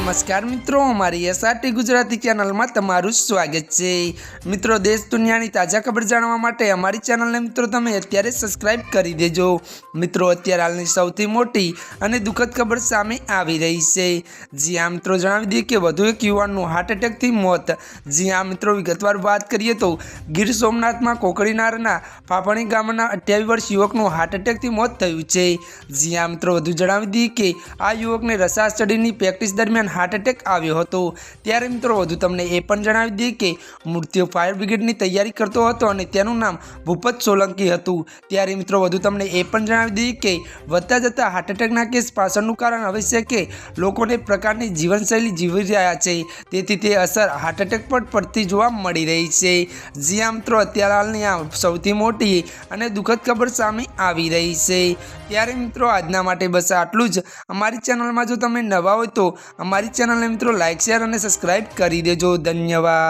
નમસ્કાર મિત્રો, અમારી એસઆરટી ગુજરાતી ચેનલમાં તમારું સ્વાગત છે. મિત્રો, દેશ દુનિયાની તાજા ખબર જાણવા માટે અમારી ચેનલને મિત્રો તમે અત્યારે સબસ્ક્રાઇબ કરી દેજો. મિત્રો, અત્યારે હાલની સૌથી મોટી અને દુઃખદ ખબર સામે આવી રહી છે. જી આ મિત્રો, જણાવી દઈએ કે વધુ એક યુવાનનું હાર્ટ એટેકથી મોત. જી આ મિત્રો, વિગતવાર વાત કરીએ તો ગીર સોમનાથમાં કોકડીનારના ફાફણી ગામના અઠ્યાવીસ વર્ષ યુવકનું હાર્ટ એટેકથી મોત થયું છે. જી આ મિત્રો, વધુ જણાવી દઈએ કે આ યુવકને રસા સ્ટડીની પ્રેક્ટિસ દરમિયાન હાર્ટ એટેક આવ્યો હતો. ત્યારે મિત્રો વધુ તમને એ પણ જણાવી દઈએ કે મૃત્યુ ફાયર બ્રિગેડની તૈયારી કરતો હતો અને તેનું નામ ભૂપત સોલંકી હતું. ત્યારે મિત્રો વધુ તમને એ પણ જણાવી દઈએ કે વધતા જતા હાર્ટ એટેકના કેસ પાછળનું કારણ હવે છે કે લોકોને પ્રકારની જીવનશૈલી જીવી રહ્યા છે. તેથી તે અસર હાર્ટ એટેક પર પડતી જોવા મળી રહી છે. જી આ મિત્રો, અત્યારે હાલની આ સૌથી મોટી અને દુઃખદ ખબર સામે આવી રહી છે. ત્યારે મિત્રો આજના માટે બસ આટલું જ. અમારી ચેનલમાં જો તમે નવા હોય તો અમારી ચેનલને મિત્રો લાઇક શેર અને સબસ્ક્રાઈબ કરી દેજો. ધન્યવાદ.